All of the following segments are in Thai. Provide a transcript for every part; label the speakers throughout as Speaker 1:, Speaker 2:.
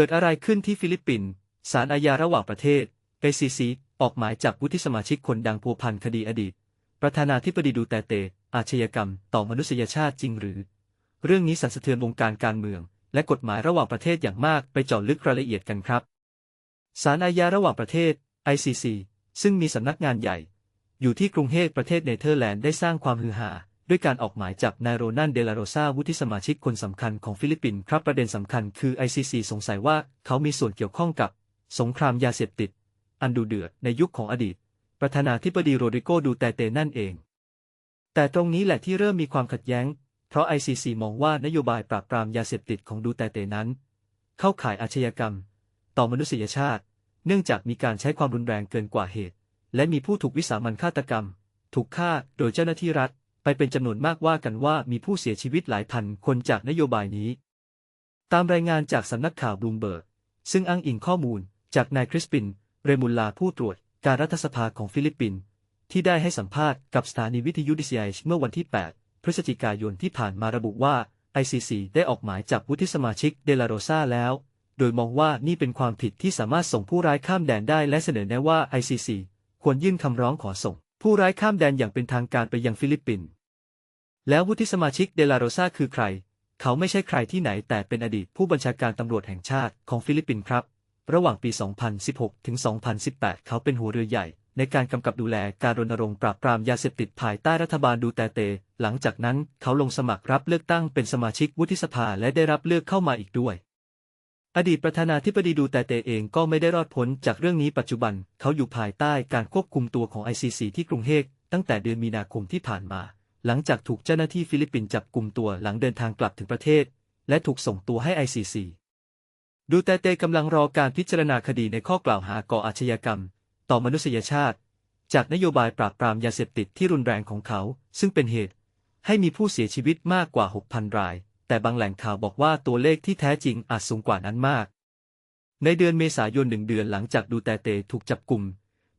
Speaker 1: เกิดอะไรขึ้นที่ฟิลิปปินส์ศาลอาญาระหว่างประเทศ ACC ออกหมายจับวุฒิสมาชิกคนดังพัวพันคดีอดีต ประธานาธิบดีดูเตเต อาชญากรรมต่อมนุษยชาติจริงหรือ เรื่องนี้สั่นสะเทือนวงการการเมือง และกฎหมายระหว่างประเทศอย่างมากไปเจาะลึกรายละเอียดกันครับศาลอาญาระหว่างประเทศ ICC ซึ่งมีสำนักงานใหญ่ อยู่ที่กรุงเฮกประเทศเนเธอร์แลนด์ได้สร้างความฮือฮา ด้วยการออกหมายจับนายโรนันเดลาโรซาวุฒิสมาชิกคนสำคัญของฟิลิปปินส์ครับประเด็นสำคัญคือ ICC สงสัยว่าเขามีส่วนเกี่ยวข้องกับ สงครามยาเสพติด อันดูเดือดในยุคของอดีต ประธานาธิบดีโรดริโกดูเตเตนั่นเอง แต่ตรงนี้แหละที่เริ่มมีความขัดแย้ง เพราะ ICC มองว่านโยบายปราบปรามยาเสพติดของดูเตเตนั้น เข้าข่ายอาชญากรรม ต่อมนุษยชาติ เนื่องจากมีการใช้ความรุนแรงเกินกว่าเหตุ และมีผู้ถูกวิสามันฆาตกรรม ถูกฆ่าโดยเจ้าหน้าที่รัฐ ไปเป็นจำนวนมากว่ากันว่ามีผู้เสียชีวิตหลายพันคนจากนโยบายนี้ ตามรายงานจากสำนักข่าวบลูมเบิร์ก ซึ่งอ้างอิงข้อมูลจากนายคริสปิน เรมุลลาผู้ตรวจการรัฐสภาของฟิลิปปินส์ที่ได้ให้สัมภาษณ์กับสถานีวิทยุดิซีไอเมื่อวันที่ 8 พฤศจิกายนที่ผ่านมาระบุว่า ICC ได้ออกหมายจับวุฒิสมาชิกเดลาโรซาแล้ว โดยมองว่านี่เป็นความผิดที่สามารถส่งผู้ร้ายข้ามแดนได้และเสนอแนะว่า ICC ควรยื่นคำร้องขอส่ง ผู้ร้ายข้ามแดนอย่างเป็นทางการไปยังฟิลิปปินส์ แล้ววุฒิสมาชิกเดลาโรซาคือใคร เขาไม่ใช่ใครที่ไหนแต่เป็นอดีตผู้บัญชาการตำรวจแห่งชาติของฟิลิปปินส์ครับ ระหว่างปี 2016 ถึง 2018 เขาเป็นหัวเรือใหญ่ ในการกำกับดูแลการรณรงค์ปราบปรามยาเสพติดภายใต้รัฐบาลดูเตเต หลังจากนั้นเขาลงสมัครรับเลือกตั้งเป็นสมาชิกวุฒิสภาและได้รับเลือกเข้ามาอีกด้วยอดีตประธานาธิบดีดูเตเตเองก็ไม่ได้รอดพ้นจากเรื่องนี้ปัจจุบัน เขาอยู่ภายใต้การควบคุมตัวของ ICC ที่กรุงเฮกตั้งแต่เดือนมีนาคมที่ผ่านมา หลังจากถูกเจ้าหน้าที่ฟิลิปปินส์จับกลุ่มตัวหลังเดินทางกลับถึงประเทศ และถูกส่งตัวให้ ICC ดูเตเตกำลังรอการพิจารณาคดีในข้อกล่าวหาก่ออาชญากรรม ต่อมนุษยชาติ จากนโยบายปราบปรามยาเสพติดที่รุนแรงของเขา ซึ่งเป็นเหตุ ให้มีผู้เสียชีวิตมากกว่า 6,000 ราย แต่บางแหล่งข่าวบอกว่าตัวเลขที่แท้จริงอาจสูงกว่านั้นมาก ในเดือนเมษายนหนึ่งเดือนหลังจากดูเตเตถูกจับกลุ่ม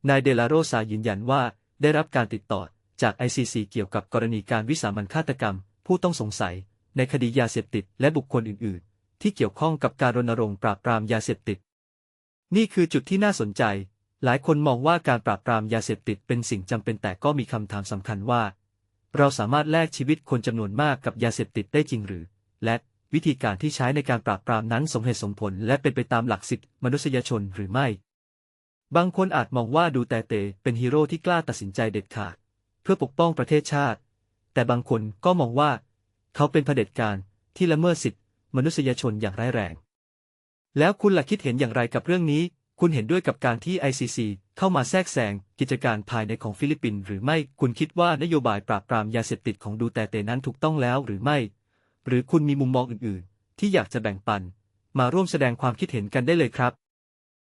Speaker 1: นายเดลาโรซายืนยันว่าได้รับการติดต่อ จาก ICC เกี่ยวกับกรณีการวิสามันฆาตกรรม ผู้ต้องสงสัย ในคดียาเสพติดและบุคคลอื่น ๆ ที่เกี่ยวข้องกับการรณรงค์ปราบปรามยาเสพติด นี่คือจุดที่น่าสนใจ หลายคนมองว่าการปราบปรามยาเสพติดเป็นสิ่งจำเป็นแต่ก็มีคำถามสำคัญว่า เราสามารถแลกชีวิตคนจำนวนมากกับยาเสพติดได้จริงหรือ และวิธีการที่ใช้ในการปราบปรามนั้นสมเหตุสมผล และเป็นไปตามหลักสิทธิมนุษยชนหรือไม่ บางคนอาจมองว่าดูแต่เตเป็นฮีโร่ที่กล้าตัดสินใจเด็ดขาด เพื่อปกป้องประเทศชาติ แต่บางคนก็มองว่า เขาเป็นเผด็จการที่ละเมิดสิทธิมนุษยชนอย่างร้ายแรง แล้วคุณล่ะคิดเห็นอย่างไรกับเรื่องนี้ คุณเห็นด้วยกับการที่ ICC เข้ามาแทรกแซงกิจการภายในของฟิลิปปินส์หรือไม่ คุณคิดว่านโยบายปราบปรามยาเสพติดของดูแต่เตนั้นถูกต้องแล้วหรือไม่ หรือคุณมีมุมมองอื่น ๆ ที่อยากจะแบ่งปัน มาร่วมแสดงความคิดเห็นกันได้เลยครับ